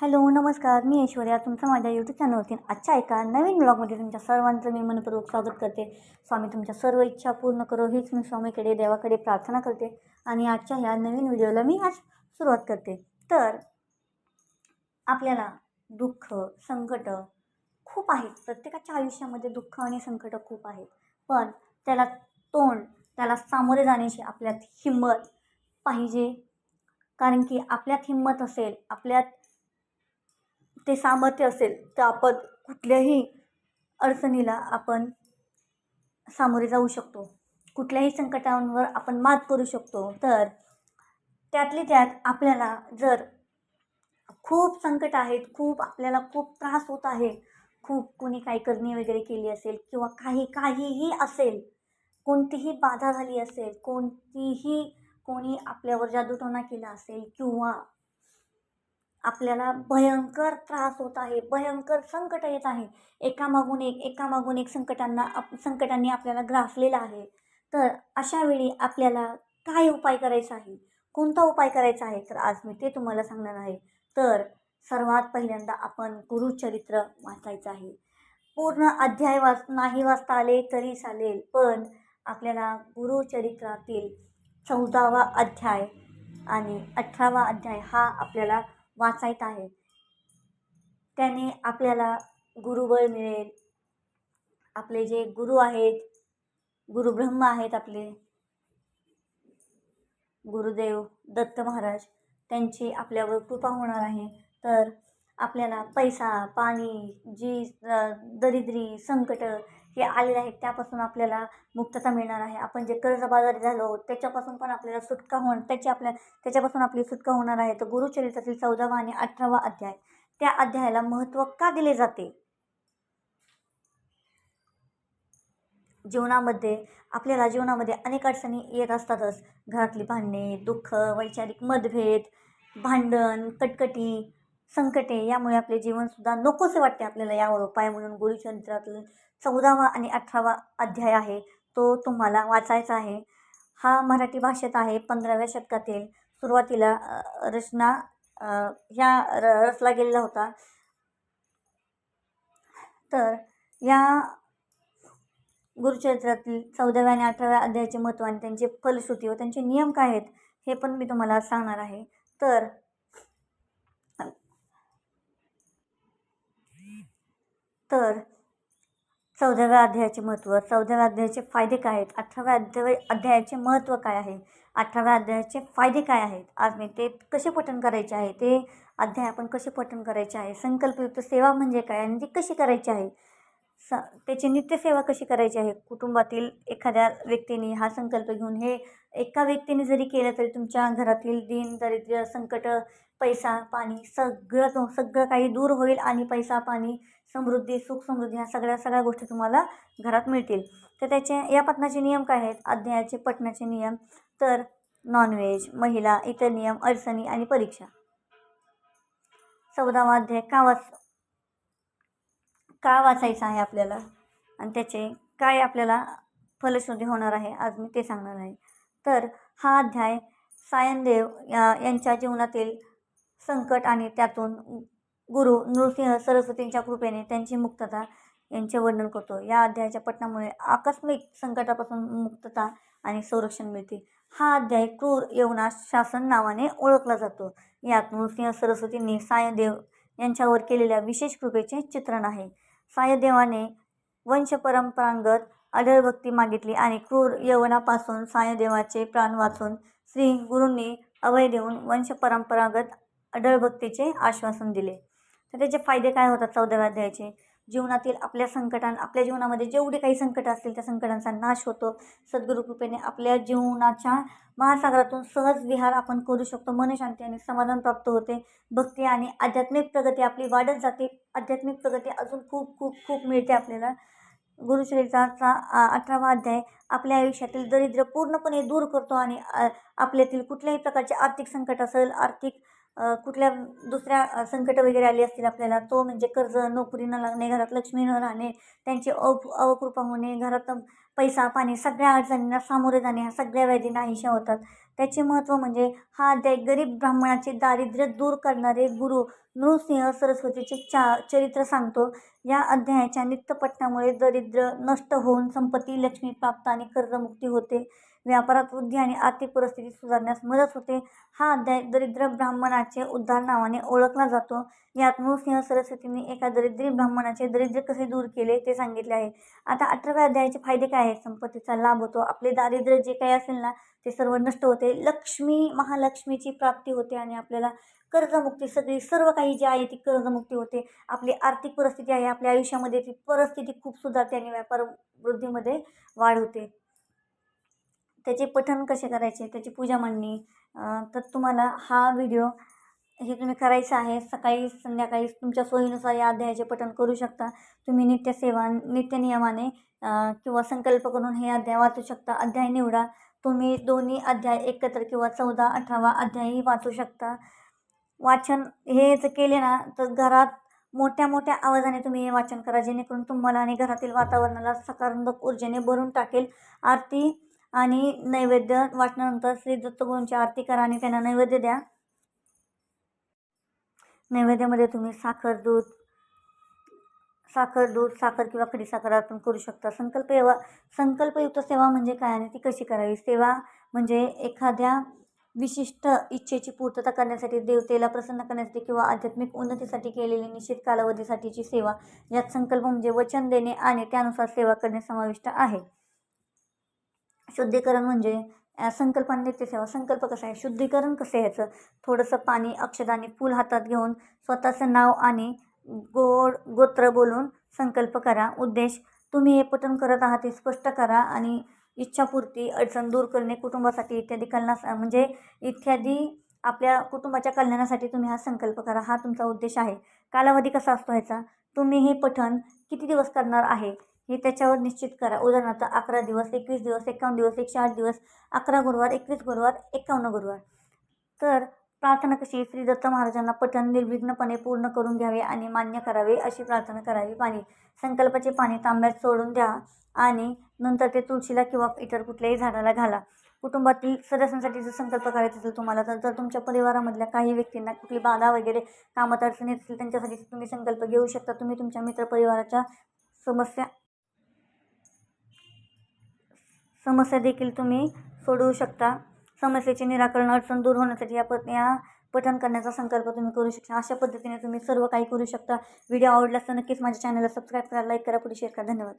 Hello नमस्कार. मी ऐश्वर्या. तुमचं माझ्या यूट्यूब चॅनलवरती आजच्या एका नवीन ब्लॉगमध्ये तुमच्या सर्वांचं मी मनपूर्वक स्वागत करते. स्वामी तुमच्या सर्व इच्छा पूर्ण करो. हीच मी स्वामीकडे देवाकडे प्रार्थना करते आणि आजच्या ह्या नवीन व्हिडिओला मी आज सुरुवात करते. तर आपल्याला दुःख संकट खूप आहेत. प्रत्येकाच्या आयुष्यामध्ये दुःख आणि संकट खूप आहेत. पण त्याला तोंड त्याला सामोरे जाण्याची आपल्यात हिंमत पाहिजे. कारण की आपल्यात हिंमत असेल आपल्यात ते सामर्थ्य असेल तर आपण कुठल्याही अडचणीला आपण सामोरे जाऊ शकतो. कुठल्याही संकटांवर आपण मात करू शकतो. तर त्यातली त्यात आपल्याला जर खूप संकट आहेत खूप आपल्याला खूप त्रास होत आहे खूप कोणी काही करणी वगैरे केली असेल किंवा काही काहीही असेल कोणतीही बाधा झाली असेल कोणतीही कोणी आपल्यावर जादूटोणा केला असेल किंवा आपल्याला भयंकर त्रास होत आहे भयंकर संकट येत आहे. एकामागून एक एकामागून एक संकटांना आप संकटांनी आपल्याला ग्रासलेलं आहे. तर अशा वेळी आपल्याला काय उपाय करायचा आहे? कोणता उपाय करायचा आहे? तर आज मी ते तुम्हाला सांगणार आहे. तर सर्वात पहिल्यांदा आपण गुरुचरित्र वाचायचं आहे. पूर्ण अध्याय वाच नाही वाचता आले तरी चालेल पण आपल्याला गुरुचरित्रातील चौदावा अध्याय आणि अठरावा अध्याय हा आपल्याला वाचायचं आहे. त्याने आपल्याला गुरुबळ मिळेल. आपले जे गुरु आहेत गुरुब्रह्म आहेत आपले गुरुदेव दत्त महाराज त्यांची आपल्यावर कृपा होणार आहे. तर आपल्याला पैसा पाणी जी दरिद्री संकट हे आलेले आहेत त्यापासून आपल्याला मुक्तता मिळणार आहे. आपण जे कर्जबाजारी झालो त्याच्यापासून पण आपल्याला सुटका होणार त्याची आपल्या त्याच्यापासून आपली सुटका होणार आहे. तर गुरुचरित्रातील चौदावा आणि अठरावा अध्याय त्या अध्यायाला महत्त्व का दिले जाते? जीवनामध्ये आपल्याला जीवनामध्ये अनेक अडचणी येत असतातच. घरातली भांडणे दुःख वैचारिक मतभेद भांडण कटकटी संकटे यामुळे आपले जीवनसुद्धा नकोसे वाटते आपल्याला यावर उपाय म्हणून गुरुचरित्रातील चौदावा आणि अठरावा अध्याय आहे. तो तुम्हाला वाचायचा आहे. हा मराठी भाषेत आहे पंधराव्या शतकातील. सुरुवातीला रचना ह्या र रचला गेलेला होता. तर या गुरुचरित्रातील चौदाव्या आणि अठराव्या अध्यायाचे महत्त्व आणि त्यांचे फलश्रुती व त्यांचे नियम काय आहेत हे पण मी तुम्हाला सांगणार आहे. तर तर चौदाव्या अध्यायाचे महत्त्व चौदाव्या अध्यायाचे फायदे काय आहेत? अठराव्या अध्याय अध्यायाचे महत्त्व काय आहे? अठराव्या अध्यायाचे फायदे काय आहेत? आज मी ते कसे पठण करायचे आहे? ते अध्याय आपण कसे पठण करायचे आहे? संकल्पयुक्त सेवा म्हणजे काय आणि ती कशी करायची आहे? स त्याची नित्यसेवा कशी करायची आहे? कुटुंबातील एखाद्या व्यक्तीने हा संकल्प घेऊन हे एका व्यक्तीने जरी केलं तरी तुमच्या घरातील दिन दरिद्र संकट पैसा पाणी सगळं सगळं काही दूर होईल आणि पैसा पाणी समृद्धी सुख समृद्धी ह्या सगळ्या सगळ्या गोष्टी तुम्हाला घरात मिळतील. तर त्याचे या पटनाचे नियम काय आहेत? अध्यायाचे पटनाचे नियम. तर नॉनव्हेज महिला इतर नियम अडचणी आणि परीक्षा. चौदावा अध्याय का वाच का वाचायचा आहे आपल्याला? आणि त्याचे काय आपल्याला फलश्रुती होणार आहे? आज मी ते सांगणार आहे. तर हा अध्याय सायनदेव या यांच्या जीवनातील संकट आणि त्यातून गुरु नृसिंह सरस्वतींच्या कृपेने त्यांची मुक्तता यांचे वर्णन करतो. या अध्यायाच्या पठणामुळे आकस्मिक संकटापासून मुक्तता आणि संरक्षण मिळते. हा अध्याय क्रूर यवनाश शासन नावाने ओळखला जातो. यात नृसिंह सरस्वतींनी सायदेव यांच्यावर केलेल्या विशेष कृपेचे चित्रण आहे. सायदेवाने वंशपरंपरांगत अढळभक्ती मागितली आणि क्रूर यवनापासून सायदेवाचे प्राण वाचून श्री गुरूंनी अभय देऊन वंशपरंपरागत अढळभक्तीचे आश्वासन दिले. तर त्याचे फायदे काय होतात चौदाव्या अध्यायाचे? जीवनातील आपल्या संकटां आपल्या जीवनामध्ये जेवढे काही संकट असतील त्या संकटांचा नाश होतो. सद्गुरू कृपेने आपल्या जीवनाच्या महासागरातून सहज विहार आपण करू शकतो. मनशांती आणि समाधान प्राप्त होते. भक्ती आणि आध्यात्मिक प्रगती आपली वाढत जाते. आध्यात्मिक प्रगती अजून खूप खूप खूप मिळते आपल्याला. गुरुचरित्राचा अठरावा अध्याय आपल्या आयुष्यातील दरिद्र पूर्णपणे दूर करतो आणि आपल्यातील कुठल्याही प्रकारचे आर्थिक संकट असेल आर्थिक कुठल्या दुसऱ्या संकट वगैरे आली असतील आपल्याला तो म्हणजे कर्ज नोकरी न लागणे घरात लक्ष्मी न राहणे त्यांची अव अवकृपा होणे घरात पैसा पाणी सगळ्या अडचणींना सामोरे जाणे ह्या सगळ्या व्याधी नाहीशा होतात. त्याचे महत्त्व म्हणजे हा अध्याय गरीब ब्राह्मणाचे दारिद्र्य दूर करणारे गुरु नृसिंह सरस्वतीचे चा चरित्र सांगतो. या अध्यायाच्या नित्यपठणामुळे दरिद्र नष्ट होऊन संपत्ती लक्ष्मी प्राप्त आणि कर्जमुक्ती होते. व्यापारात वृद्धी आणि आर्थिक परिस्थिती सुधारण्यास मदत होते. हा अध्याय दरिद्र ब्राह्मणाचे उद्धार नावाने ओळखला जातो. यात नृसिंह सरस्वतींनी एका दरिद्री ब्राह्मणाचे दरिद्र कसे दूर केले ते सांगितले आहे. आता अठराव्या अध्यायाचे फायदे काय आहेत? संपत्तीचा लाभ होतो. आपले दारिद्र्य जे काही असेल ना ते सर्व नष्ट होते. लक्ष्मी महालक्ष्मीची प्राप्ती होते आणि आपल्याला कर्जमुक्ती सगळी सर्व काही जी आहे ती कर्जमुक्ती होते. आपली आर्थिक परिस्थिती आहे. आपल्या आयुष्यामध्ये ती परिस्थिती खूप सुधारते आणि व्यापार वृद्धीमध्ये वाढ होते. त्याचे पठण कसे करायचे त्याची पूजा मांडणी तर तुम्हाला हा व्हिडिओ हे तुम्ही करायचं आहे. सकाळी संध्याकाळी तुमच्या सोयीनुसार या अध्यायाचे पठण करू शकता. तुम्ही नित्यसेवा नित्यनियमाने किंवा संकल्प करून हे अध्याय वाचू शकता. अध्याय निवडा. तुम्ही दोन्ही अध्याय एकत्र किंवा चौदा अठरावा अध्यायही वाचू शकता. वाचन हे जर केले ना तर घरात मोठ्या मोठ्या आवाजाने तुम्ही हे वाचन करा. जेणेकरून तुम्हाला आणि घरातील वातावरणाला सकारात्मक ऊर्जेने भरून टाकेल. आरती आणि नैवेद्य वाचल्यानंतर श्री दत्तगुरूंची आरती करा आणि त्यांना नैवेद्य द्या. नैवेद्यामध्ये तुम्ही साखर दूध साखर दूध साखर किंवा खडी साखर अर्पण करू शकता. संकल्प सेवा संकल्पयुक्त सेवा म्हणजे काय आणि ती कशी करावी? सेवा म्हणजे एखाद्या विशिष्ट इच्छेची पूर्तता करण्यासाठी देवतेला प्रसन्न करण्यासाठी किंवा आध्यात्मिक उन्नतीसाठी केलेली निश्चित कालावधीसाठीची सेवा. यात संकल्प म्हणजे वचन देणे आणि त्यानुसार सेवा करणे समाविष्ट आहे. शुद्धीकरण म्हणजे संकल्पाने आणि नित्यसेवा संकल्प कसा आहे? शुद्धीकरण कसं यायचं? थोडंसं पाणी अक्षदाने फूल हातात घेऊन स्वतःचं नाव आणि गोड गोत्र बोलून संकल्प करा. उद्देश तुम्ही हे पठण करत आहात हे स्पष्ट करा आणि इच्छापूर्ती अडचण दूर करणे कुटुंबासाठी इत्यादी कल्याणास म्हणजे इत्यादी आपल्या कुटुंबाच्या कल्याणासाठी तुम्ही हा संकल्प करा. हा तुमचा उद्देश आहे. कालावधी कसा असतो ह्याचा? तुम्ही हे पठण किती दिवस करणार आहे? हे त्याच्यावर निश्चित करा. उदाहरणार्थ अकरा दिवस एकवीस दिवस एकावन्न दिवस एकशे आठ दिवस अकरा गुरुवार एकवीस गुरुवार एकावन्न गुरुवार. तर प्रार्थना कशी? श्री दत्त महाराजांना पठण निर्विघ्नपणे पूर्ण करून घ्यावे आणि मान्य करावे अशी प्रार्थना करावी पाणी. संकल्पाचे पाणी तांब्यात सोडून द्या आणि नंतर ते तुळशीला किंवा इतर कुठल्याही झाडाला घाला. कुटुंबातील सदस्यांसाठी जर संकल्प करायचा असेल तुम्हाला तर जर तुमच्या परिवारामधल्या काही व्यक्तींना कुठली बाधा वगैरे कामात अडचणी असतील त्यांच्यासाठी तुम्ही संकल्प घेऊ शकता. तुम्ही तुमच्या मित्रपरिवाराच्या समस्या समस्या देखील तुम्ही सोडवू शकता. समस्येचे निराकरण अडचण दूर होण्यासाठी या पद या पठण करण्याचा संकल्प तुम्ही करू शकता. अशा पद्धतीने तुम्ही सर्व काही करू शकता. व्हिडिओ आवडल्यास तर नक्कीच माझ्या चॅनलला सबस्क्राईब करा लाईक करा पुढे शेअर करा. धन्यवाद.